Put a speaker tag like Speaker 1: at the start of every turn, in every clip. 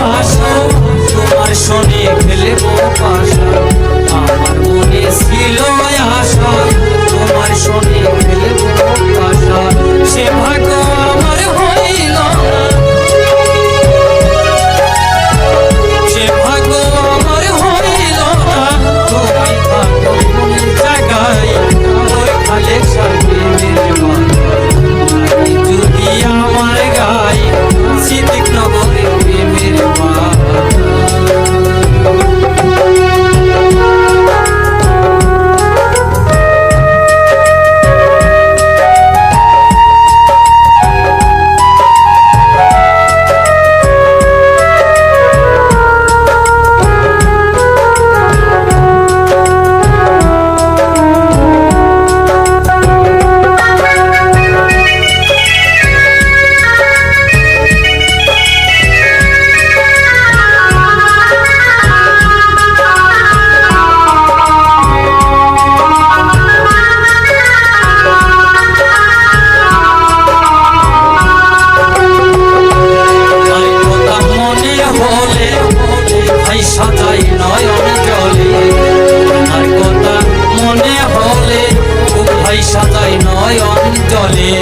Speaker 1: ভালোবাসা তোমার শোনে ফেলব পাশা। আমার মনে ছিল সাজাই নয়ন জলে। তোমার কথা মনে হলে ভাই সাজাই নয়ন জলে।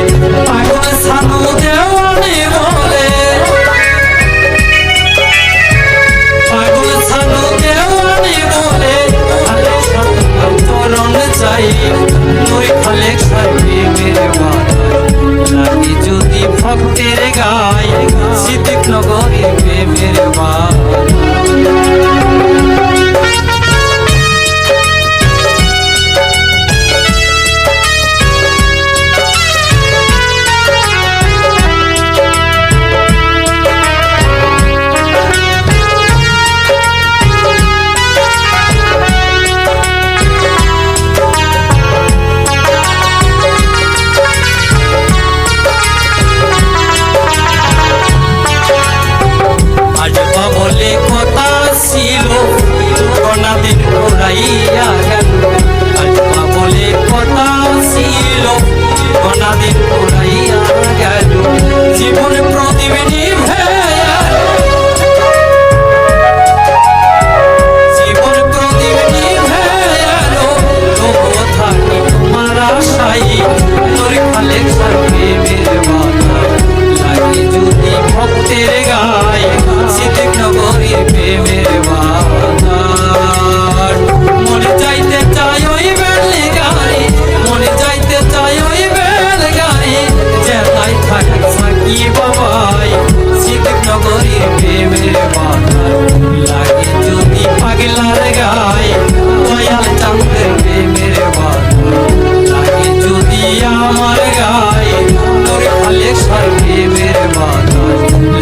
Speaker 1: গায়ে তোর আলে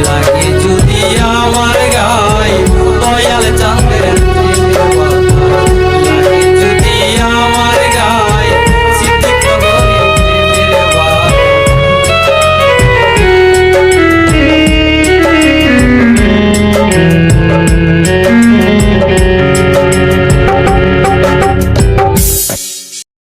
Speaker 1: লাগে